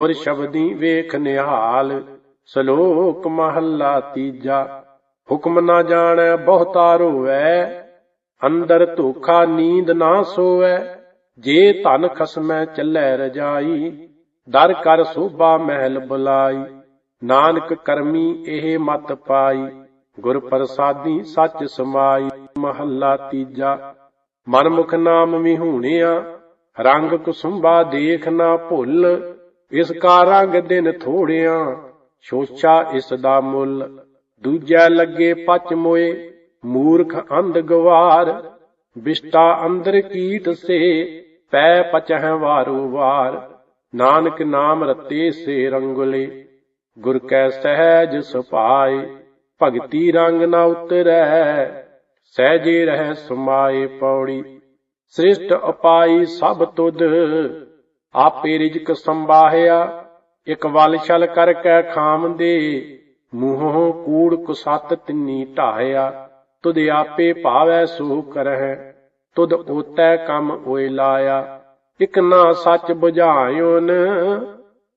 ਔਰ ਸ਼ਬਦੀ ਵੇਖ ਨਿਹਾਲ, ਸ਼ਲੋਕ ਮਹੱਲਾ ਤੀਜਾ, ਹੁਕਮ ਨਾ ਜਾਣੈ, ਬਹੁਤਾ ਰੋਵੈ, ਅੰਦਰ ਧੋਖਾ ਨੀਂਦ ਨਾ ਸੋਵੈ, ਜੇ ਧਨ ਖਸਮੈ ਚੱਲੈ ਰਜਾਈ, ਦਰ ਕਰ ਸੋਭਾ ਮਹਿਲ ਬੁਲਾਈ, ਨਾਨਕ ਕਰਮੀ ਇਹ ਮਤ ਪਾਈ, ਗੁਰ ਪ੍ਰਸਾਦੀ ਸੱਚ ਸਮਾਈ, ਮਹੱਲਾ ਤੀਜਾ, ਮਨਮੁਖ ਨਾਮ ਵਿਹੂਣਿਆ, ਰੰਗ ਕੁਸੁੰਬਾ ਦੇਖ ਨਾ ਭੁੱਲ ਇਸ ਕਾ ਰੰਗ ਦਿਨ ਥੋੜਿਆ ਸ਼ੋਚਾ ਇਸ ਦਾ ਮੁੱਲ। ਦੂਜਾ ਲੱਗੇ ਪਚ ਮੋਏ, ਮੂਰਖ ਅੰਧ ਗਵਾਰ। ਬਿਸ਼ਟਾ ਅੰਦਰ ਕੀਟ ਸੇ, ਪੈ ਪਚਹਿ ਵਾਰੋ ਵਾਰ। ਨਾਨਕ ਨਾਮ ਰਤੇ ਸੇ ਰੰਗੁਲੇ, ਗੁਰ ਕੈ ਸਹਿਜ ਸੁਭਾਏ। ਭਗਤੀ ਰੰਗ ਨਾ ਉਤਰੈ, ਸਹਿਜੇ ਰਹਿ ਸਮਾਏ ਪੌੜੀ। ਸ੍ਰਿਸ਼ਟ ਅਪਾਈ ਸਭ ਤੁਧ ਆਪੇ ਰਿਜਕ ਸੰਭਾਹਿਆ, ਇਕ ਵਲ ਛਲ ਕਰ ਕੈ ਖਾਮ ਦੇ ਮੂੰਹੋਂ ਕੂੜ ਕੁਸਤ ਤਿੰਨੀ ਢਾਇਆ ਤੁਧ ਆਪੇ ਭਾਵੈ ਸੋ ਕਰਹਿ ਤੁਧ ਓਤੈ ਕੰਮ ਓਏ ਲਾਇਆ, ਇਕ ਨਾ ਸੱਚ 부ਝਾਇਓਨ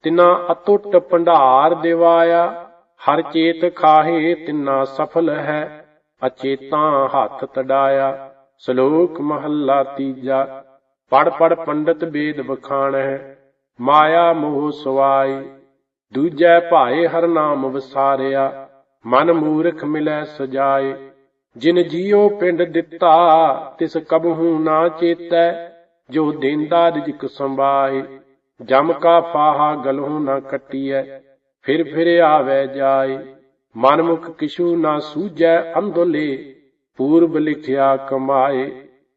ਤਿਨਾ ਅਤੁੱਟ ਭੰਡਾਰ ਦਿਵਾਇਆ, ਹਰ ਚੇਤ ਖਾਹੇ ਤਿਨਾ ਸਫਲ ਹੈ, ਅਚੇਤਾ ਹੱਥ ਤੜਾਇਆ, ਸ਼ਲੋਕ ਮਹੱਲਾ ਤੀਜਾ। ਪੜ ਪੜ ਪੰਡਤ ਵੇਦ ਬਖਾਣ ਹੈ ਮਾਇਆ ਮੋਹ ਸਵਾਈ। ਦੂਜੈ ਭਾਏ ਹਰ ਨਾਮ ਵਿਸਾਰਿਆ, ਮਨ ਮੂਰਖ ਮਿਲੈ ਸਜਾਏ। ਜਿਨ ਜੀਉ ਪਿੰਡ ਦਿੱਤਾ, ਤਿਸ ਕਬਹੂ ਨਾ ਚੇਤੈ, ਜੋ ਦੇਂਦਾ ਰਿਜਕ ਸੰਭਾਏ। ਜਮ ਕਾ ਫਾਹਾ ਗਲਹੂ ਨਾ ਕੱਟੀਐ, ਫਿਰ ਫਿਰ ਆਵੈ ਜਾਏ। ਮਨਮੁਖ ਕਿਛੂ ਨਾ ਸੂਝੈ, ਅੰਧੋਲੇ, ਪੂਰਬ ਲਿਖਿਆ ਕਮਾਏ।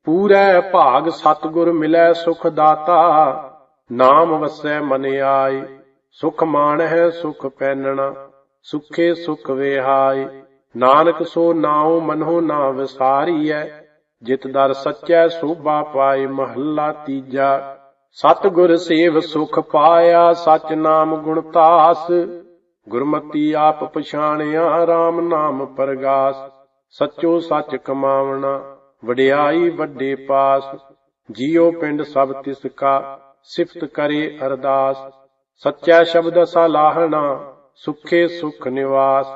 ਪੂਰੈ ਭਾਗ ਸਤਗੁਰ ਮਿਲੈ ਸੁਖ ਦਾਤਾ, ਨਾਮ ਵਸੈ ਮਨ ਆਏ, ਸੁਖ ਮਾਣ ਹੈ ਸੁਖ ਪੈਨਣਾ, ਸੁਖੇ ਸੁਖ ਵਿਹਾਈ ਨਾਨਕ ਸੋ ਨਾਉ ਮਨੋ ਨਾ ਵਿਸਾਰੀਐ, ਜਿਤ ਦਰ ਸੱਚੈ ਸੋਭਾ ਪਾਏ ਮਹੱਲਾ ਤੀਜਾ। ਸਤਿਗੁਰ ਸੇਵ ਸੁਖ ਪਾਇਆ ਸਚ ਨਾਮ ਗੁਣ ਤਾਸ, ਗੁਰਮਤੀ ਆਪ ਪਛਾਣਿਆ RAM ਨਾਮ ਪਰਗਾਸ, ਸਚੋ ਸੱਚ ਕਮਾਵਣਾ। ਵਡਿਆਈ ਵੱਡੇ ਪਾਸ, ਜੀਉ ਪਿੰਡ ਸਭ ਤਿਸ ਕਾ, ਸਿਫਤ ਕਰੇ ਅਰਦਾਸ। ਸੱਚਾ ਸ਼ਬਦ ਸਲਾਹਣਾ ਸੁਖੇ ਸੁਖ ਨਿਵਾਸ।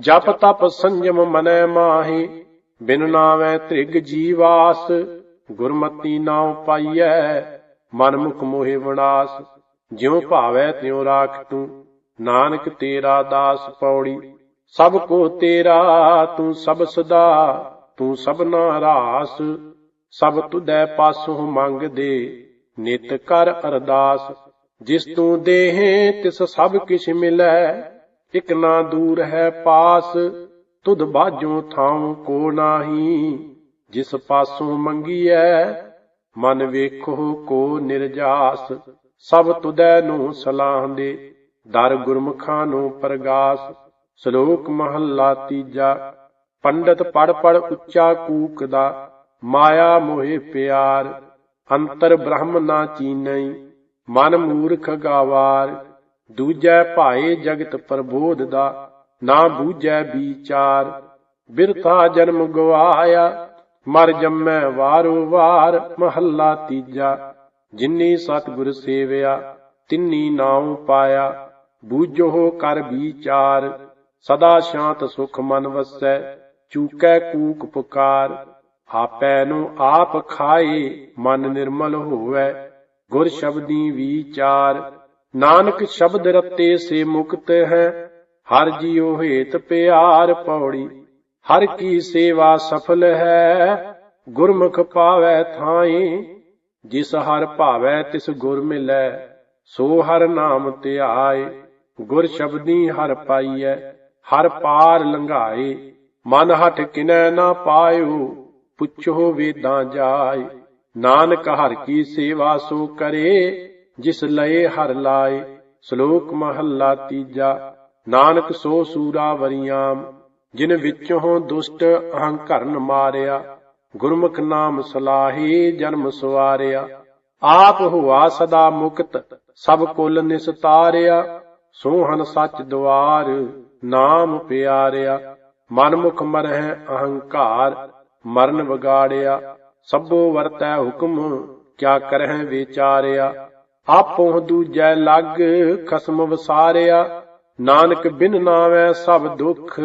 ਜਪ ਤਪ ਸੰਜਮ ਮਨੈ ਮਾਹੀ, ਬਿਨ ਨਾਵੇਂ ਤ੍ਰਿਗ ਜੀਵਾਸ। ਗੁਰਮਤੀ ਨਾਉ ਪਾਈਐ ਮਨ ਮੁਖ ਮੋਹਿ ਵਿਨਾਸ਼। ਜਿਉ ਭਾਵੈ ਤਿਉ ਰਾਖ ਤੂੰ, ਨਾਨਕ ਤੇਰਾ ਦਾਸ ਪੌੜੀ। ਸਭ ਕੋ ਤੇਰਾ, ਤੂੰ ਸਭ ਸਦਾ। ਤੂੰ ਸਭਨਾ ਰਾਸ ਸਭ ਤੁਧੈ ਪਾਸੋਂ ਮੰਗਦੇ। ਨਿਤ ਕਰ ਅਰਦਾਸ, ਜਿਸ ਤੂੰ ਦੇਹੇ, ਤਿਸ ਸਭ ਕਿਛ ਮਿਲੈ। ਇਕ ਨਾ ਦੂਰ ਹੈ ਪਾਸ, ਤੁਧ ਬਾਝੋਂ ਥਾਉ ਕੋ ਨਾਹੀ। ਜਿਸ ਪਾਸੋਂ ਮੰਗੀਐ, ਮਨ ਵੇਖੋ ਕੋ ਨਿਰਜਾਸ। ਸਭ ਤੁਦੈ ਨੂੰ ਸਲਾਹ ਦੇ ਦਰ ਗੁਰਮੁਖਾਂ ਨੂੰ ਪ੍ਰਗਾਸ। ਸ਼ਲੋਕ ਮਹੱਲਾ ਤੀਜਾ। ਪੰਡਤ ਪੜ ਪੜ ਉੱਚਾ ਕੂਕਦਾ ਮਾਇਆ ਮੋਹਿ ਪਿਆਰ, ਅੰਤਰ ਬ੍ਰਹਮ ਨਾ ਚੀਨਈ ਮਨ ਮੂਰਖ ਗਾਵਾਰ, ਦੂਜੈ ਭਾਏ ਜਗਤ ਪ੍ਰਬੋਧ ਦਾ, ਨਾ ਬੂਝੈ ਵਿਚਾਰ, ਬਿਰਥਾ ਜਨਮ ਗਵਾਇਆ, ਮਰ ਜੰਮੈ ਵਾਰੋ ਵਾਰ, ਮਹੱਲਾ ਤੀਜਾ, ਜਿਨੀ ਸਤਿਗੁਰ ਸੇਵਿਆ, ਤਿੰਨੀ ਨਾਉ ਪਾਇਆ, ਬੂਝੋ ਕਰ ਵਿਚਾਰ, ਸਦਾ ਸ਼ਾਂਤ ਸੁਖ ਮਨ ਵਸੈ ਚੂਕੈ ਕੂਕ ਪੁਕਾਰ, ਆਪੈ ਨੂੰ ਆਪ ਖਾਏ, ਮਨ ਨਿਰਮਲ ਹੋਵੈ। ਗੁਰ ਸ਼ਬਦੀ ਵਿਚਾਰ ਨਾਨਕ ਸ਼ਬਦ ਰਤੇ ਸੇ ਮੁਕਤ ਹੈ। ਹਰ ਜੀਉ ਹੇਤ ਪਿਆਰ ਪੌੜੀ, ਹਰ ਕੀ ਸੇਵਾ ਸਫਲ ਹੈ। ਗੁਰਮੁਖ ਪਾਵੈ ਥਾਈ ਜਿਸ ਹਰ ਭਾਵੈ ਤਿਸ ਗੁਰ ਮਿਲੈ। ਸੋ ਹਰ ਨਾਮ ਧਿਆਏ, ਗੁਰ ਸ਼ਬਦੀ ਹਰ ਪਾਈਐ, ਹਰ ਪਾਰ ਲੰਘਾਏ। ਮਨ ਹਟ ਕਿਨੈ ਨਾ ਪਾਇਓ, ਪੁੱਛੋ ਵੇਦਾਂ ਜਾਏ। ਨਾਨਕ ਹਰ ਕੀ ਸੇਵਾ ਸੋ ਕਰੇ, ਜਿਸ ਲਏ ਹਰ ਲਾਏ। ਸ਼ਲੋਕ ਮਹੱਲਾ ਤੀਜਾ, ਨਾਨਕ ਸੋ ਸੂਰਾ ਵਰਿਆਮ, ਜਿਨ ਵਿੱਚੋਂ ਦੁਸ਼ਟ ਅਹੰਕਰਨ ਮਾਰਿਆ। ਗੁਰਮੁਖ ਨਾਮ ਸਲਾਹੀ ਜਨਮ ਸਵਾਰਿਆ। ਆਪ ਹੁਆ ਸਦਾ ਮੁਕਤ, ਸਭ ਕੁਲ ਨਿਸਤਾਰਿਆ। ਸੋਹਨ ਸੱਚ ਦੁਆਰ, ਨਾਮ ਪਿਆਰਿਆ। ਮਨਮੁਖ ਮਰਹਿ ਅਹੰਕਾਰ, ਮਰਨ ਵਿਗਾੜਿਆ, ਸਭੋ ਵਰਤੈ ਹੁਕਮ, ਕਿਆ ਕਰਹਿ ਵਿਚਾਰਿਆ। ਆਪੋਂ ਦੂਜੈ ਲੱਗ ਖਸਮ ਵਸਾਰਿਆ, ਨਾਨਕ ਬਿਨ ਨਾਵੈ ਸਭ ਦੁਖ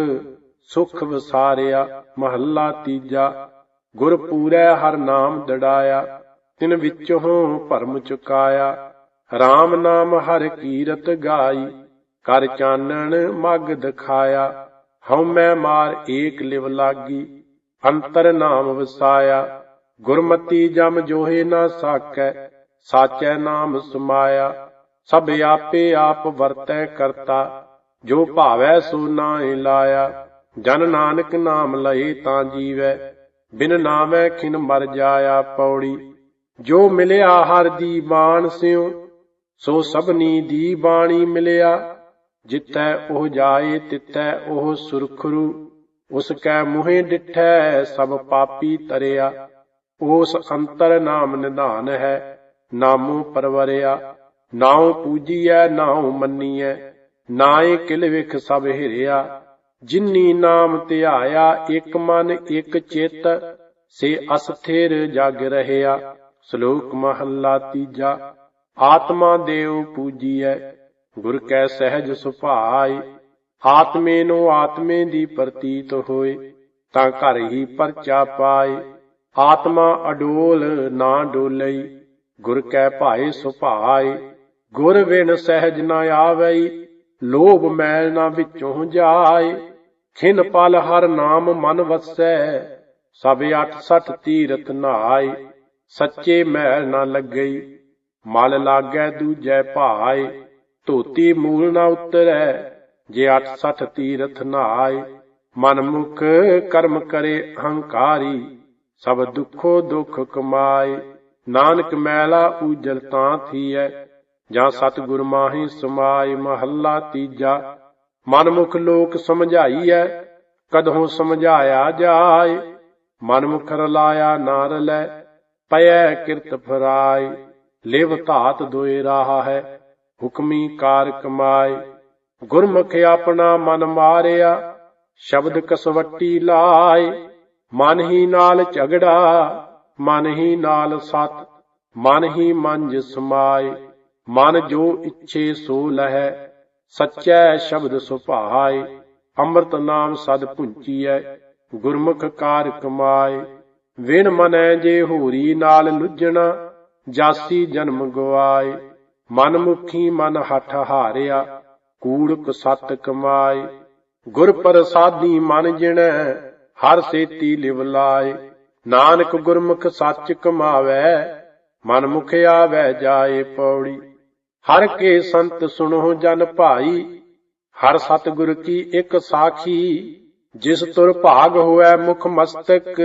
ਸੁਖ ਵਸਾਰਿਆ। ਮਹੱਲਾ ਤੀਜਾ, ਗੁਰ ਪੂਰੈ ਹਰ ਨਾਮ ਦੜਾਇਆ, ਤਿਨ ਵਿੱਚੋਂ ਭਰਮ ਚੁਕਾਇਆ। RAM ਨਾਮ ਹਰ ਕੀਰਤ ਗਾਈ, ਕਰ ਚਾਨਣ ਮਗ ਦਿਖਾਇਆ। ਹਉ ਮੈਂ ਮਾਰ ਏਕ ਲਿਵ ਲਾਗੀ, ਅੰਤਰ ਨਾਮ ਵਸਾਇਆ, ਗੁਰਮਤੀ ਜਮ ਜੋਹੇ ਨਾ ਸਾਕੈ ਸਾਚੈ ਨਾਮ ਸਮਾਇਆ, ਸਭ ਆਪੇ ਆਪ ਵਰਤੈ ਕਰਤਾ, ਜੋ ਭਾਵੈ ਸੋ ਨਾਹਿ ਲਾਇਆ, ਜਨ ਨਾਨਕ ਨਾਮ ਲਏ ਤਾਂ ਜੀਵੈ, ਬਿਨ ਨਾਮੈ ਖਿਨ ਮਰ ਜਾਇਆ ਪੌੜੀ, ਜੋ ਮਿਲਿਆ ਹਰ ਦੀ ਬਾਣ ਸਿਉ, ਸੋ ਸਭਨੀ ਦੀ ਬਾਣੀ ਮਿਲਿਆ ਜਿੱਥੈ ਉਹ ਜਾਏ ਤਿੱਥੈ ਉਹ ਸੁਰਖਰੂ, ਉਸ ਕੈ ਮੂਹੇ ਡਿਠੈ, ਸਭ ਪਾਪੀ ਤਰਿਆ। ਉਸ ਅੰਤਰ ਨਾਮ ਨਿਧਾਨ ਹੈ, ਨਾਮੋ ਪਰਵਰਿਆ। ਨਾਉ ਪੂਜੀਐ, ਨਾਉ ਮੰਨੀਐ। ਨਾਏ ਕਿਲ ਵਿਖ ਸਭ ਹਿਰਿਆ। ਜਿਨੀ ਨਾਮ ਧਿਆਇਆ, ਇਕ ਮਨ, ਇਕ ਚਿਤ, ਸੇ ਅਸਥਿਰ ਜਗ ਰਹਿਆ। ਸ਼ਲੋਕ ਮਹੱਲਾ ਤੀਜਾ, ਆਤਮਾ ਦੇਵ ਪੂਜੀਐ। ਗੁਰ ਕੈ ਸਹਿਜ ਸੁਭਾਈ, ਆਤਮੇ ਨੂੰ ਆਤਮੇ ਦੀ ਪ੍ਰਤੀਤ ਹੋਏ, ਤਾਂ ਘਰ ਹੀ ਪਰਚਾ ਪਾਏ। ਆਤਮਾ ਅਡੋਲ ਨਾ ਡੋਲਈ, ਗੁਰ ਕੈ ਭਾਏ ਸੁਭਾਏ ਗੁਰ ਵਿਣ ਸਹਿਜ ਨਾ ਆਵਈ, ਲੋਭ ਮੈਲ ਨਾ ਵਿੱਚੋਂ ਜਾਏ। ਖਿਨ ਪਲ ਹਰ ਨਾਮ ਮਨ ਵਸੈ, ਸਭ 68 ਤੀਰਥ ਨਾਏ। ਸੱਚੇ ਮੈਲ ਨਾ ਲੱਗਈ, ਮਲ ਲਾਗੈ ਦੂਜੈ ਭਾਏ। ਧੋਤੀ ਮੂਲ ਨਾ ਉਤਰੈ, ਜੇ 68 ਤੀਰਥ ਨਹਾਏ ਮਨ ਮੁਖ ਕਰਮ ਕਰੇ ਅਹੰਕਾਰੀ ਸਭ ਦੁੱਖੋ ਦੁੱਖ ਕਮਾਏ। ਨਾਨਕ ਮੈਲਾ ਉਜਲ ਤਾਂ ਥੀਐ, ਜਾਂ ਸਤਿਗੁਰ ਮਾਹੀ ਸਮਾਈ ਮਹੱਲਾ ਤੀਜਾ। ਮਨ ਮੁਖ ਲੋਕ ਸਮਝਾਈਐ, ਕਦੋਂ ਸਮਝਾਇਆ ਜਾਏ। ਮਨਮੁਖ ਰਲਾਇਆ ਨਾ ਰਲੈ, ਪਇਐ ਕਿਰਤ ਫਰਾਏ। ਲਿਵ ਧਾਤ ਦੋਏ ਰਾਹ ਹੈ ਹੁਕਮੀ ਕਾਰ ਕਮਾਏ, ਗੁਰਮੁਖ ਆਪਣਾ ਮਨ ਮਾਰਿਆ, ਸ਼ਬਦ ਕਸਵੱਟੀ ਲਾਏ, ਮਨ ਹੀ ਨਾਲ ਝਗੜਾ, ਮਨ ਹੀ ਨਾਲ ਸਤ, ਮਨ ਹੀ ਮੰਜ ਸਮਾਏ, ਮਨ ਜੋ ਇੱਛੇ ਸੋ ਲਹੈ, ਸਚੈ ਸ਼ਬਦ ਸੁਭਾਏ, ਅੰਮ੍ਰਿਤ ਨਾਮ ਸਦ ਪੁੰਚੀਐ ਗੁਰਮੁਖ ਕਾਰ ਕਮਾਏ, ਵਿਣ ਮਨੈ ਜੇ ਹੋਰੀ ਨਾਲ ਲੁੱਜਣਾ, ਜਾਸੀ ਜਨਮ ਗਵਾਏ। ਮਨ ਮੁਖੀ ਮਨ ਹੱਠ ਹਾਰਿਆ, ਕੂੜਕ ਸਤ ਕਮਾਏ। ਗੁਰ ਪ੍ਰਸਾਦੀ ਮਨ ਜਿਣੈ, ਹਰ ਸੇਤੀ ਲਿਵ ਲਾਏ। ਨਾਨਕ ਗੁਰਮੁਖ ਸੱਚ ਕਮਾਵੈ ਮਨ ਮੁਖ ਆਵੈ ਜਾਏ ਪੌੜੀ। ਹਰ ਕੇ ਸੰਤ ਸੁਣੋ ਜਨ ਭਾਈ, ਹਰ ਸਤਿਗੁਰ ਕੀ ਇੱਕ ਸਾਖੀ। ਜਿਸ ਤੁਰ ਭਾਗ ਹੋਐ ਮੁਖ ਮਸਤਕ,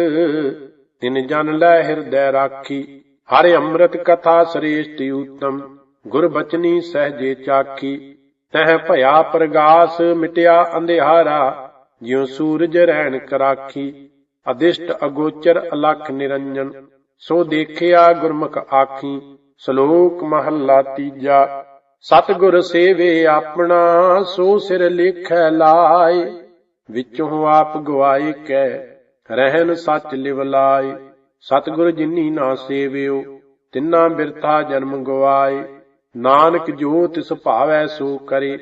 ਤਿਨ ਜਨ ਲੈ ਹਿਰਦੈ ਰਾਖੀ। ਹਰ ਅੰਮ੍ਰਿਤ ਕਥਾ ਸ੍ਰੇਸ਼ਟ ਉਤਮ। ਗੁਰਬਚਨੀ ਸਹਜੇ ਚਾਖੀ, ਤਹ ਭਇਆ ਪ੍ਰਗਾਸ ਮਿਟਿਆ ਅੰਧਿਆਰਾ, ਜਿਉ ਸੂਰਜ ਰਹਿਣ ਕਰਾਖੀ, ਅਦਿਸ਼ਟ ਅਗੋਚਰ ਅਲਖ ਨਿਰੰਜਨ, ਸੋ ਦੇਖਿਆ ਗੁਰਮੁਖ ਆਖੀ, ਸ਼ਲੋਕ ਮਹੱਲਾ ਤੀਜਾ, ਸਤਿਗੁਰ ਸੇਵੇ ਆਪਣਾ, ਸੋ ਸਿਰ ਲਿਖੈ ਲਾਏ, ਵਿੱਚੋਂ ਆਪ ਗਵਾਏ ਕੈ ਰਹਿਨ ਸੱਚ ਲਿਵ ਲਾਏ, ਸਤਿਗੁਰ ਜਿਨੀ ਨਾ ਸੇਵਿਓ, ਤਿੰਨਾ ਬਿਰਥਾ ਜਨਮ ਗਵਾਏ। ਨਾਨਕ ਜੋ ਤਿਸ ਭਾਵੈ ਸੋ ਕਰੇ,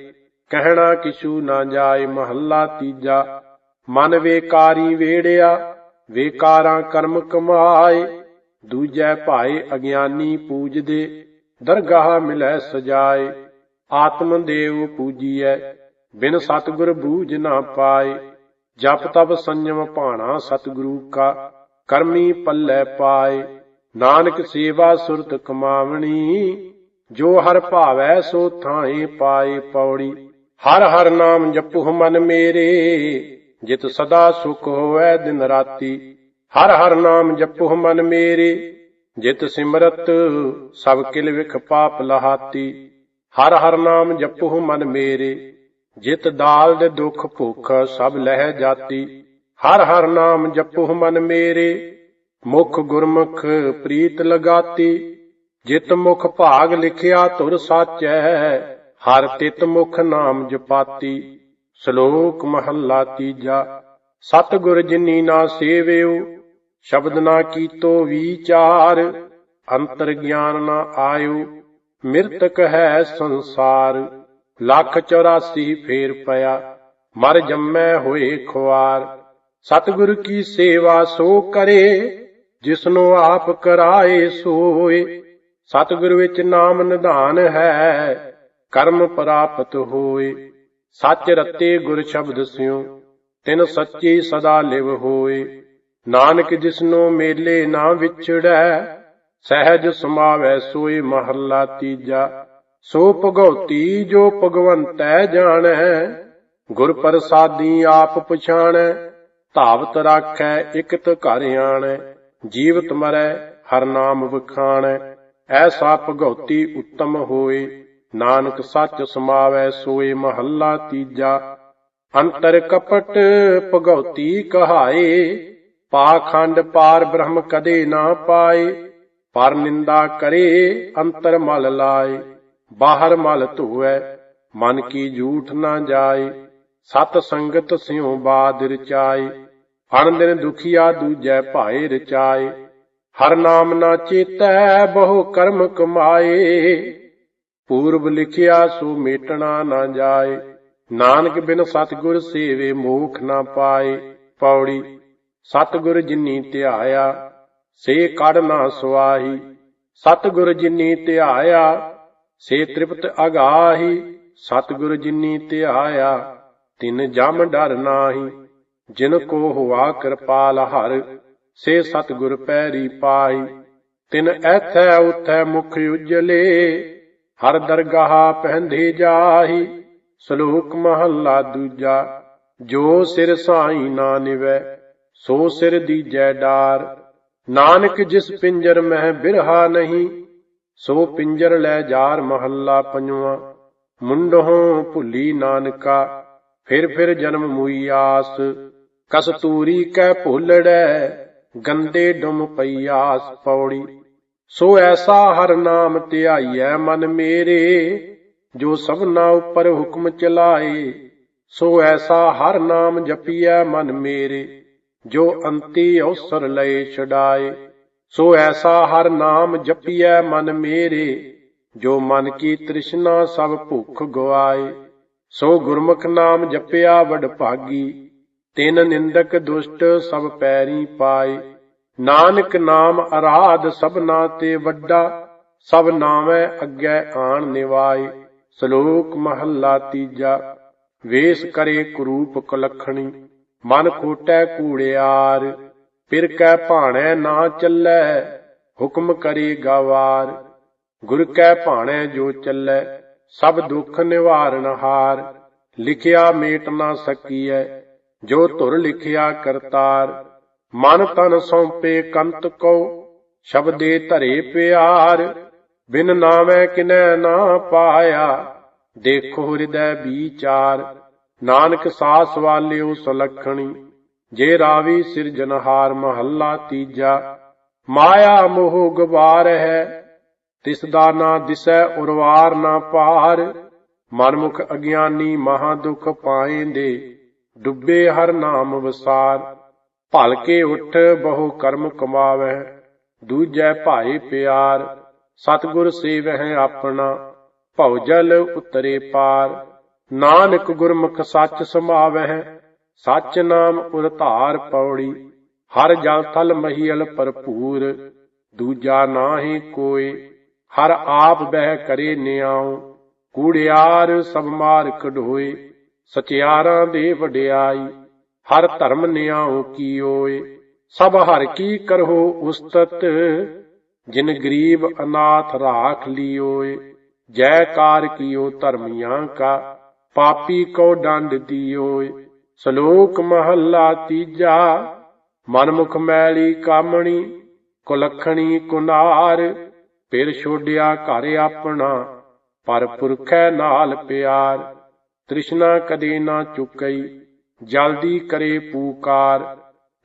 ਕਹਿਣਾ ਕਿਛੂ ਨਾ ਜਾਏ ਮਹੱਲਾ ਤੀਜਾ। ਮਨ ਵੇਕਾਰੀ ਵੇੜਿਆ, ਵੇਕਾਰਾਂ ਕਰਮ ਕਮਾਏ, ਦੂਜੈ ਭਾਏ ਅਗਿਆਨੀ ਪੂਜਦੇ, ਦਰਗਾਹ ਮਿਲੈ ਸਜਾਏ। ਆਤਮ ਦੇਵ ਪੂਜੀਐ, ਬਿਨ ਸਤਿਗੁਰ ਬੂਝ ਨਾ ਪਾਏ। ਜਪ ਤਪ ਸੰਜਮ ਭਾਣਾ ਸਤਿਗੁਰੂ ਕਾ, ਕਰਮੀ ਪੱਲੇ ਪਾਏ। ਨਾਨਕ ਸੇਵਾ ਸੁਰਤ ਕਮਾਵਣੀ ਜੋ ਹਰ ਭਾਵੈ ਸੋ ਥਾਏ ਪਾਏ ਪੌੜੀ। ਹਰ ਹਰ ਨਾਮ ਜਪੁ ਮਨ ਮੇਰੇ, ਜਿਤ ਸਦਾ ਸੁਖ ਹੋਵੇ ਦਿਨ ਰਾਤੀ। ਹਰ ਹਰ ਨਾਮ ਜਪੁ ਮਨ ਮੇਰੇ, ਜਿਤ ਸਿਮਰਤ ਸਭ ਕਿਲ ਵਿਖ ਪਾਪ ਲਹਾਤੀ। ਹਰ ਹਰ ਨਾਮ ਜਪੁ ਮਨ ਮੇਰੇ, ਜਿਤ ਦਾਲ ਦੇ ਦੁਖ ਭੁਖ ਸਭ ਲਹਿ ਜਾਤੀ। ਹਰ ਹਰ ਨਾਮ ਜਪੁ ਮਨ ਮੇਰੇ, ਮੁਖ ਗੁਰਮੁਖ ਪ੍ਰੀਤ ਲਗਾਤੀ। ਜਿਤ ਮੁਖ ਭਾਗ ਲਿਖਿਆ ਧੁਰ ਸਾਚੈ, ਹਰ ਤਿਤ ਮੁਖ ਨਾਮ ਜਪਾਤੀ, ਸ਼ਲੋਕ ਮਹੱਲਾ ਤੀਜਾ। ਸਤਿਗੁਰ ਜਿਨੀ ਨਾ ਸੇਵਿਓ, ਸ਼ਬਦ ਨਾ ਕੀਤੋ ਵਿਚਾਰ, ਅੰਤਰ ਗਿਆਨ ਨਾ ਆਇਓ, ਮਿਰਤਕ ਹੈ ਸੰਸਾਰ, ਲੱਖ 84 ਫੇਰ ਪਿਆ, ਮਰ ਜੰਮੈ ਹੋਏ ਖੁਆਰ। ਸਤਿਗੁਰ ਕੀ ਸੇਵਾ ਸੋ ਕਰੇ, ਜਿਸਨੂੰ ਆਪ ਕਰਾਏ ਸੋਏ ਸਤਿਗੁਰੂ ਵਿੱਚ ਨਾਮ ਨਿਧਾਨ ਹੈ, ਕਰਮ ਪ੍ਰਾਪਤ ਹੋਏ। ਸੱਚ ਰਤੇ ਗੁਰ ਸ਼ਬਦ ਸਿਉ, ਤਿਨ ਸੱਚੀ ਸਦਾ ਲਿਵ ਹੋਏ। ਨਾਨਕ ਜਿਸਨੋ ਮੇਲੇ ਨਾ ਵਿਛੜੈ, ਸਹਿਜ ਸਮਾਵੈ ਸੋਈ ਮਹੱਲਾ ਤੀਜਾ। ਸੋ ਭਗਉਤੀ ਜੋ ਭਗਵੰਤੈ ਜਾਣੈ, ਗੁਰ ਪ੍ਰਸਾਦੀ ਆਪ ਪਛਾਣੈ। ਧਾਵਤ ਰਾਖੈ ਇਕਤ ਘਰ ਆਣੈ, ਜੀਵਤ ਮਰੈ ਹਰ ਨਾਮ ਵਖਾਣੈ। ਐਸਾ ਭਗਉਤੀ ਉੱਤਮ ਹੋਏ, ਨਾਨਕ ਸੱਚ ਸਮਾਵੈ ਸੋਏ ਮਹੱਲਾ ਤੀਜਾ। ਅੰਤਰ ਕਪਟ ਭਗਉਤੀ ਕਹਾਏ, ਪਾਖੰਡ ਪਾਰ ਬ੍ਰਹਮ ਕਦੇ ਨਾ ਪਾਏ, ਪਰ ਨਿੰਦਾ ਕਰੇ ਅੰਤਰ ਮਲ ਲਾਏ, ਬਾਹਰ ਮਲ ਧੋਵੈ, ਮਨ ਕੀ ਝੂਠ ਨਾ ਜਾਏ, ਸਤ ਸੰਗਤ ਸਿਉ ਬਾਦ ਰਚਾਏ ਅਨ ਦਿਨ ਦੁਖੀਆ ਦੂਜੈ ਭਾਏ ਰਚਾਏ। ਹਰ ਨਾਮ ਨਾ ਚੇਤੈ, ਬਹੁ ਕਰਮ ਕਮਾਏ। ਪੂਰਬ ਲਿਖਿਆ, ਸੋ ਮੇਟਣਾ ਨਾ ਜਾਏ। ਨਾਨਕ ਬਿਨ ਸਤਿਗੁਰ ਸੇਵੇ, ਮੋਖ ਨਾ ਪਾਏ। ਪੌੜੀ, ਸਤਿਗੁਰ ਜਿਨੀ ਧਿਆਇਆ, ਸੇ ਕੜ ਨਾ ਸੁਆਹੀ ਸਤਿਗੁਰ ਜਿਨੀ ਧਿਆਇਆ, ਸੇ ਤ੍ਰਿਪਤ ਅਗਾਹੀ। ਸਤਿਗੁਰ ਜਿਨੀ ਧਿਆਇਆ, ਤਿਨ ਜਮ ਡਰ ਨਾਹੀ। ਜਿਨ ਕੋ ਹੁਆ ਕਿਰਪਾਲ ਹਰ। ਸੇ ਸਤਿਗੁਰ ਪੈਰੀ ਪਾਈ, ਤਿਨ ਐਥੈ ਉਥੈ ਮੁਖ ਉਜਲੇ, ਹਰ ਦਰਗਾਹ ਪਹਿੰਦੇ ਜਾਹੀ, ਸ਼ਲੋਕ ਮਹੱਲਾ ਦੂਜਾ, ਜੋ ਸਿਰ ਸਾਈ ਨਾ ਨਿਵੈ, ਸੋ ਸਿਰ ਦੀਜੈ ਡਾਰ, ਨਾਨਕ ਜਿਸ ਪਿੰਜਰ ਮਹਿ ਬਿਰਹਾ ਨਹੀਂ, ਸੋ ਪਿੰਜਰ ਲੈ ਜਾਰ ਮਹੱਲਾ ਪੰਜਵਾ ਮੁੰਡੋਂ ਭੁੱਲੀ ਨਾਨਕਾ, ਫਿਰ ਫਿਰ ਜਨਮ ਮੁਈ ਆਸ, ਕਸਤੂਰੀ ਕੈ ਭੁੱਲੜੈ ਗੰਦੇ ਡੁਮ ਪਈਆਸ ਪੌੜੀ ਸੋ ਐਸਾ ਹਰ ਨਾਮ ਧਿਆਈਐ ਮਨ ਮੇਰੇ, ਜੋ ਸਭਨਾ ਉੱਪਰ ਹੁਕਮ ਚਲਾਏ, ਸੋ ਐਸਾ ਹਰ ਨਾਮ ਜਪੀਐ ਮਨ ਮੇਰੇ, ਜੋ ਅੰਤੀ ਅਵਸਰ ਲਏ ਛਡਾਏ, ਸੋ ਐਸਾ ਹਰ ਨਾਮ ਜਪੀਐ ਮਨ ਮੇਰੇ, ਜੋ ਮਨ ਕੀ ਤ੍ਰਿਸ਼ਨਾ ਸਭ ਭੁੱਖ ਗਵਾਏ, ਸੋ ਗੁਰਮੁਖ ਨਾਮ ਜਪਿਆ ਵਡ ਭਾਗੀ ਤਿਨ ਨਿੰਦਕ ਦੁਸ਼ਟ ਸਭ ਪੈਰੀ ਪਾਏ। ਨਾਨਕ ਨਾਮ ਅਰਾਧ ਸਭਨਾ ਤੇ ਵੱਡਾ, ਸਭ ਨਾਮੈ ਅੱਗੇ ਆਣ ਨਿਵਾਏ। ਸ਼ਲੋਕ ਮਹੱਲਾ ਤੀਜਾ, ਵੇਸ ਕਰੇ ਕਰੂਪ ਕਲਖਣੀ, ਮਨ ਖੋਟੈ ਕੂੜਿਆਰ ਪਿਰ ਕੈ ਭਾਣੈ ਨਾ ਚੱਲੈ, ਹੁਕਮ ਕਰੇ ਗਵਾਰ। ਗੁਰ ਕੈ ਭਾਣੈ ਜੋ ਚੱਲੈ, ਸਭ ਦੁੱਖ ਨਿਵਾਰਨ ਹਾਰ, ਲਿਖਿਆ ਮੇਟ ਨਾ ਸਕੀਐ। ਜੋ ਧੁਰ ਲਿਖਿਆ ਕਰਤਾਰ, ਮਨ ਤਨ ਸੌਂਪੇ ਕੰਤ ਕੋ ਸ਼ਬਦੇ ਧਰੇ ਪਿਆਰ, ਬਿਨ ਨਾਮੈ ਕਿਨੈ ਨਾ ਪਾਇਆ, ਦੇਖੋ ਹਿਰਦੈ ਵਿਚਾਰ, ਨਾਨਕ ਸਾਸ ਵਾਲਿਓ ਸੁਲਖਣੀ, ਜੇ ਰਾਵੀ ਸਿਰਜਨਹਾਰ ਮਹੱਲਾ ਤੀਜਾ, ਮਾਇਆ ਮੋਹ ਗਵਾਰ ਹੈ, ਤਿਸ ਦਾ ਨਾ ਦਿਸੈ ਉਰਵਾਰ ਨਾ ਪਾਰ, ਮਨਮੁਖ ਅਗਿਆਨੀ ਮਹਾ ਦੁਖ ਪਾਏਂਦੇ ਡੁੱਬੇ ਹਰ ਨਾਮ ਵਸਾਰ। ਭਲ ਕੇ ਉਠ ਬਹੁ ਕਰਮ ਕਮਾਵੈ ਦੂਜੈ ਭਾਈ ਪਿਆਰ। ਸਤਗੁਰ ਸੇਵਹਿ ਆਪਣਾ, ਭਉ ਜਲ ਉਤਰੇ ਪਾਰ। ਨਾਨਕ ਗੁਰਮੁਖ ਸੱਚ ਸਮਾਵਹਿ, ਸੱਚ ਨਾਮ ਉਰ ਧਾਰ ਪੌੜੀ। ਹਰ ਜਲ ਥਲ ਮਹੀਲ ਭਰਪੂਰ, ਦੂਜਾ ਨਾਹੀ ਕੋਏ। ਹਰ ਆਪ ਬਹਿ ਕਰੇ ਨਿਆਉ, ਕੂੜਿਆਰ ਸਭ ਮਾਰ ਕਢੋਏ ਸਚਿਆਰਾਂ ਦੇ ਵਡਿਆਈ, ਹਰ ਧਰਮ ਨਿਆਉ ਕੀਓਏ, ਸਭ ਹਰ ਕੀ ਕਰੋ ਉਸਤਤ, ਜਿਨ ਗਰੀਬ ਅਨਾਥ ਰਾਖ ਲਿਓਏ ਜੈਕਾਰ ਕੀਓ ਧਰਮੀਆਂ ਕਾ, ਪਾਪੀ ਕੋ ਡੰਡ ਦਿਓਏ, ਸ਼ਲੋਕ ਮਹੱਲਾ ਤੀਜਾ, ਮਨਮੁਖ ਮੈਲੀ ਕਾਮਣੀ, ਕੁਲਖਣੀ ਕੁਨਾਰ, ਫਿਰ ਛੋਡਿਆ ਘਰ ਆਪਣਾ, ਪਰ ਪੁਰਖੈ ਨਾਲ ਪਿਆਰ ਤ੍ਰਿਸ਼ਨਾ ਕਦੇ ਨਾ ਚੁਕਈ, ਜਲਦੀ ਕਰੇ ਪੂਕਾਰ।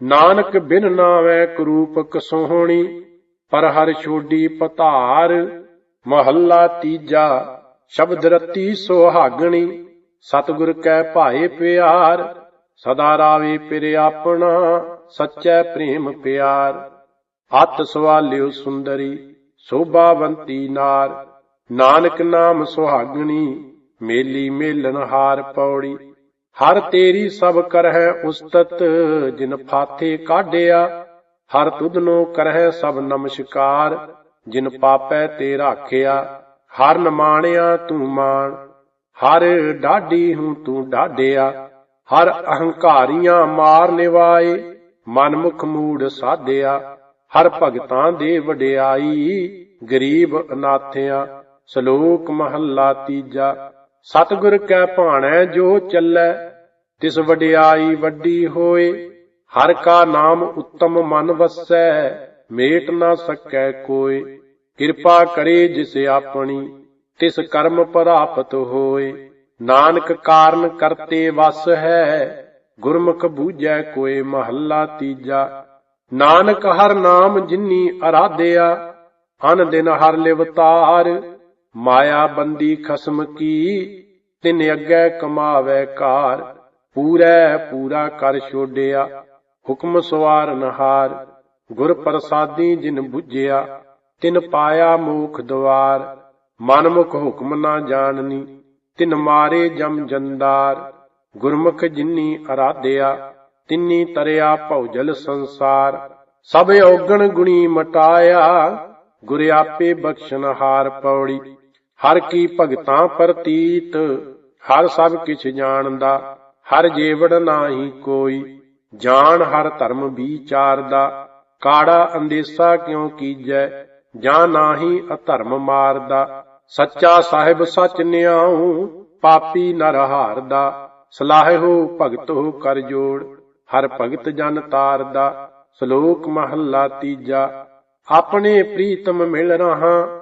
ਨਾਨਕ ਬਿਨ ਨਾਵੇਂ ਕਰੂਪਕ ਸੋਹਣੀ, ਪਰ ਹਰ ਛੋਡੀ ਪਧਾਰ ਮਹੱਲਾ ਤੀਜਾ, ਸ਼ਬਦ ਰਤੀ ਸੁਹਾਗਣੀ, ਸਤਿਗੁਰ ਕੈ ਭਾਏ ਪਿਆਰ। ਸਦਾ ਰਾਵੇ ਪਿਰ ਆਪਣਾ, ਸੱਚੈ ਪ੍ਰੇਮ ਪਿਆਰ। ਹੱਥ ਸਵਾਲਿਓ ਸੁੰਦਰੀ, ਸੋਭਾਵੰਤੀ ਨਾਰ। ਨਾਨਕ ਨਾਮ ਸੁਹਾਗਣੀ ਮੇਲੀ ਮੇਲਨ ਹਾਰ ਪੌੜੀ, ਹਰ ਤੇਰੀ ਸਭ ਕਰਹਿ ਉਸਤਤ, ਜਿਨ ਫਾਥੇ ਕਾਢਿਆ, ਹਰ ਤੁਧਨੋ ਕਰਹਿ ਸਭ ਨਮਸਕਾਰ, ਜਿਨ ਪਾਪੈ ਤੇ ਰਾਖਿਆ ਹਰ ਨਮਾਣਿਆ ਤੂੰ ਮਾਣ, ਹਰ ਡਾਢੀ ਹੂੰ ਤੂੰ ਡਾਢਿਆ, ਹਰ ਅਹੰਕਾਰੀਆਂ ਮਾਰ ਨਿਵਾਏ ਮਨਮੁਖ ਮੂੜ ਸਾਧਿਆ, ਹਰ ਭਗਤਾਂ ਦੇ ਵਡਿਆਈ, ਗਰੀਬ ਅਨਾਥਿਆ, ਸ਼ਲੋਕ ਮਹੱਲਾ ਤੀਜਾ ਸਤਿਗੁਰ ਕੈ ਭਾਣੈ, ਜੋ ਚੱਲੈ, ਤਿਸ ਵਡਿਆਈ ਵੱਡੀ ਹੋਏ। ਹਰ ਕਾ ਨਾਮ ਉੱਤਮ ਮਨ ਵਸੈ, ਮੇਟ ਨਾ ਸਕੈ ਕੋਇ ਕਿਰਪਾ ਕਰੇ ਜਿਸ ਆਪਣੀ, ਤਿਸ ਕਰਮ ਪ੍ਰਾਪਤ ਹੋਏ। ਨਾਨਕ ਕਾਰਨ ਕਰਤੇ ਵਸ ਹੈ, ਗੁਰਮੁਖ ਬੂਝੈ ਕੋਏ ਮਹੱਲਾ ਤੀਜਾ। ਨਾਨਕ ਹਰ ਨਾਮ ਜਿਨੀ ਅਰਾਧਿਆ, ਅਨ ਦਿਨ ਹਰ ਲਿਵਤਾਰ ਮਾਇਆ ਬੰਦੀ ਖਸਮ ਕੀ, ਤਿਨ ਅੱਗੇ ਕਮਾਵੇ ਕਾਰ ਪੂਰੈ ਪੂਰਾ ਕਰ ਛੋਡਿਆ, ਹੁਕਮ ਸਵਾਰ ਨਹਾਰ, ਗੁਰ ਪ੍ਰਸਾਦੀ ਜਿਨ ਬੁਝਿਆ, ਤਿਨ ਪਾਇਆ ਮੂਖ ਦਵਾਰ, ਮਨਮੁਖ ਹੁਕਮ ਨਾ ਜਾਣਨੀ, ਤਿਨ ਮਾਰੇ ਜਮ ਜੰਦਾਰ, ਗੁਰਮੁਖ ਜਿਨੀ ਅਰਾਧਿਆ, ਤਿੰਨੀ ਤਰਿਆ ਭਉਜਲ ਸੰਸਾਰ, ਸਭ ਔਗਣ ਗੁਣੀ ਮਟਾਇਆ, ਗੁਰ ਆਪੇ ਬਖਸ਼ਣ ਪੌੜੀ। ਹਰ ਕੀ ਭਗਤਾਂ ਪ੍ਰਤੀਤ, ਹਰ ਸਭ ਕਿਛ ਜਾਣਦਾ, ਹਰ ਜੀਵੜ ਨਾਹੀ ਕੋਈ, ਜਾਣ ਹਰ ਧਰਮ ਵਿਚਾਰਦਾ, ਕਾੜਾ ਅੰਦੇਸਾ ਕਿਉ ਕੀਜੈ, ਜਾਂ ਨਾਹੀ ਅਧਰਮ ਮਾਰਦਾ, ਸੱਚਾ ਸਾਹਿਬ ਸੱਚ ਨਿਆਉ, ਪਾਪੀ ਨਰ ਹਾਰਦਾ, ਸਲਾਹੋ ਭਗਤੋ ਕਰ ਜੋੜ, ਹਰ ਭਗਤ ਜਨ ਤਾਰਦਾ, ਸ਼ਲੋਕ ਮਹੱਲਾ ਤੀਜਾ, ਆਪਣੇ ਪ੍ਰੀਤਮ ਮਿਲ ਰਹਾ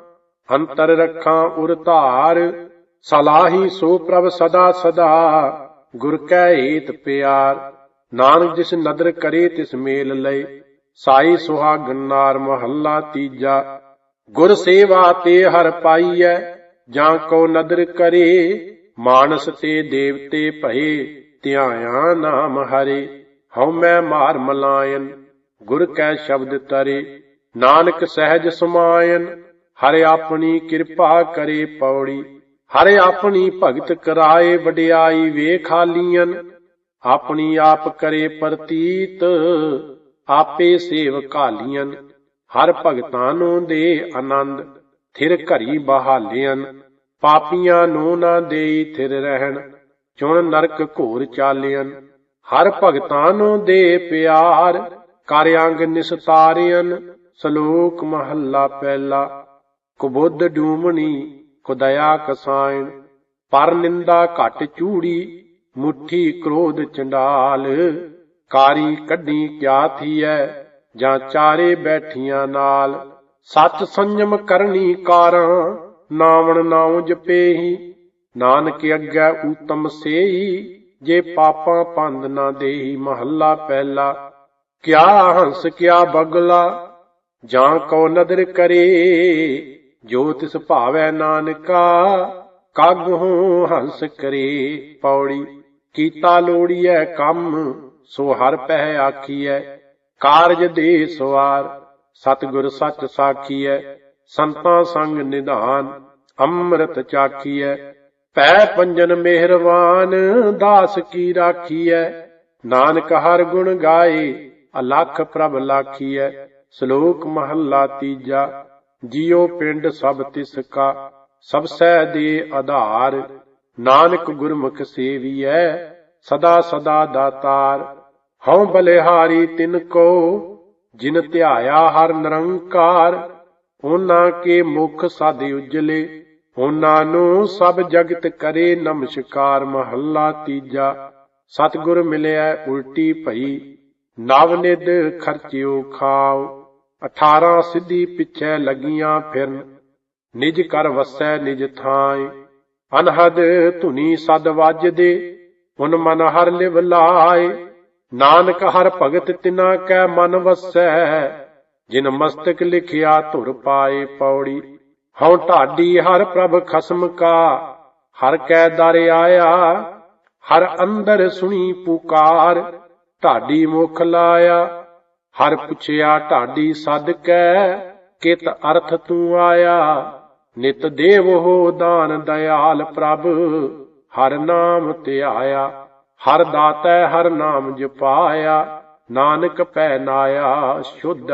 ਅੰਤਰ ਰੱਖਾਂ ਉਰ ਧਾਰ, ਸਲਾਹੀ ਸੋ ਪ੍ਰਭ ਸਦਾ ਸਦਾ। ਗੁਰ ਕੈ ਏਤ ਪਿਆਰ, ਨਾਨਕ ਜਿਸ ਨਦਰ ਕਰੇ ਤਿਸ ਮੇਲ ਲਏ। ਸਾਈ ਸੁਹਾਗਨ ਨਾਰ ਮਹੱਲਾ ਤੀਜਾ। ਗੁਰ ਸੇਵਾ ਤੇ ਹਰ ਪਾਈਐ, ਜਾਂ ਕੋ ਨਦਰ ਕਰੇ। ਮਾਨਸ ਤੇ ਦੇਵਤੇ ਭਏ, ਧਿਆਇਆ ਨਾਮ ਹਰੇ। ਹਉ ਮੈਂ ਮਾਰ ਮਲਾਇਨ, ਗੁਰ ਕੈ ਸ਼ਬਦ ਤਰੇ। ਨਾਨਕ ਸਹਿਜ ਸਮਾਇਨ ਹਰਿ ਆਪਣੀ ਕਿਰਪਾ ਕਰੇ ਪੌੜੀ, ਹਰਿ ਆਪਣੀ ਭਗਤ ਕਰਾਏ ਵਡਿਆਈ ਵੇਖਾਲੀਆਂ ਆਪਣੀ ਆਪ ਕਰੇ ਪ੍ਰਤੀਤ, ਆਪੇ ਸੇਵ ਕਾਲੀਆਂ ਹਰ ਭਗਤਾਂ ਨੂੰ ਦੇ ਆਨੰਦ, ਥਿਰ ਘਰੀ ਬਹਾਲਿਆਂ ਪਾਪੀਆਂ ਨੂੰ ਨਾ ਦੇਈ ਥਿਰ ਰਹਿਣ, ਚੁਣ ਨਰਕ ਘੋਰ ਚਾਲਿਆਂ ਹਰ ਭਗਤਾਂ ਨੂੰ ਦੇ ਪਿਆਰ, ਕਰ ਅੰਗ ਨਿਸਤਾਰਿਆਂ ਸ਼ਲੋਕ ਮਹੱਲਾ ਪਹਿਲਾ। ਕੁਬੁੱਧ ਡੂਮਣੀ ਕੁਦਇਆ ਕਸਾਇਣ, ਪਰ ਨਿੰਦਾ ਘਟ ਚੂੜੀ ਮੁਠੀ ਕ੍ਰੋਧ ਚੰਡਾਲ। ਕਾਰੀ ਕੱਢੀ ਕਿਆ ਥੀਐ, ਜਾਂ ਚਾਰੇ ਬੈਠੀਆਂ ਨਾਲ। ਸੱਚ ਸੰਜਮ ਕਰਨੀ ਕਾਰਾਂ, ਨਾਵਣ ਨਾਉ ਜਪੇਹੀ। ਨਾਨਕ ਅੱਗੇ ਊਤਮ ਸੇਈ ਜੇ ਪਾਪਾਂ ਪੰਦ ਨਾ ਦੇਹੀ। ਮਹੱਲਾ ਪਹਿਲਾ, ਕਿਆ ਹੰਸ ਕਿਆ ਬਗਲਾ, ਜਾਂ ਕੋ ਨਦਰ ਕਰੇ। ਜੋ ਤਿਸ ਭਾਵੈ ਨਾਨਕਾ, ਕਾਗੂ ਹੰਸ ਕਰੇ ਪੌੜੀ। ਕੀਤਾ ਲੋੜੀਐ ਕੰਮ, ਸੋ ਹਰ ਪਹਿ ਆਖੀਐ। ਕਾਰਜ ਦੇ ਸਵਾਰ, ਸਤਿਗੁਰ ਸੱਚ ਸਾਖੀਐ। ਸੰਤਾਂ ਸੰਗ ਨਿਧਾਨ, ਅੰਮ੍ਰਿਤ ਚਾਖੀਐ। ਪੈ ਪੰਜਨ ਮਿਹਰਵਾਨ, ਦਾਸ ਕੀ ਰਾਖੀਐ। ਨਾਨਕ ਹਰ ਗੁਣ ਗਾਏ, ਅਲਖ ਪ੍ਰਭ ਲਾਖੀਐ। ਸ਼ਲੋਕ ਮਹੱਲਾ ਤੀਜਾ। ਜਿਉ ਪਿੰਡ ਸਭ ਤਿਸ ਕਾ, ਸਭ ਸਹਿ ਦੇ ਆਧਾਰ। ਨਾਨਕ ਗੁਰਮੁਖ ਸੇਵੀਐ, ਸਦਾ ਸਦਾ ਦਾਤਾਰ। ਹਉ ਬਲਿਹਾਰੀ ਤਿਨ ਕੋ, ਜਿਨ ਧਿਆਇਆ ਹਰ ਨਿਰੰਕਾਰ। ਉਹਨਾਂ ਕੇ ਮੁਖ ਸਦ ਉਜਲੇ ਉਹਨਾਂ ਨੂੰ ਸਭ ਜਗਤ ਕਰੇ ਨਮਸਕਾਰ ਮਹੱਲਾ ਤੀਜਾ। ਸਤਿਗੁਰ ਮਿਲਿਆ ਉਲਟੀ ਭਈ, ਨਵ ਨਿਦ ਖਰਚਿਓ ਖਾਓ। 18 ਸਿੱਧੀ ਪਿੱਛੇ ਲੱਗੀਆਂ ਫਿਰਨ, ਨਿਜ ਕਰ ਵਸੈ ਨਿਜ ਥਾਈ। ਅਨਹਦ ਧੁਨੀ ਸਦ ਵੱਜਦੇ, ਉਨ ਮਨ ਹਰ ਲਿਵ ਲਾਏ। ਨਾਨਕ ਹਰ ਭਗਤ ਤਿਨਾ ਕੈ ਮਨ ਵਸੈ, ਜਿਨ ਮਸਤਕ ਲਿਖਿਆ ਧੁਰ ਪਾਏ ਪੌੜੀ। ਹਉ ਢਾਡੀ ਹਰ ਪ੍ਰਭ ਖਸਮ ਕਾ, ਹਰ ਕੈ ਦਰ ਆਇਆ, ਹਰ ਅੰਦਰ ਸੁਣੀ ਪੁਕਾਰ। ਢਾਡੀ ਮੁਖ ਲਾਇਆ ਹਰ ਪੁੱਛਿਆ ਢਾਡੀ ਸਦਕੈ, ਕਿਤ ਅਰਥ ਤੂੰ ਆਇਆ? ਨਿਤ ਹੋ ਦਾਨ ਦਇਆਲ ਪ੍ਰਭ, ਹਰ ਨਾਮ ਧਿਆਇਆ ਹਰ ਦਾਤੈ ਹਰ ਨਾਮ ਜਪਾਇਆ, ਨਾਨਕ ਪੈ ਨਾਇਆ, ਸ਼ੁੱਧ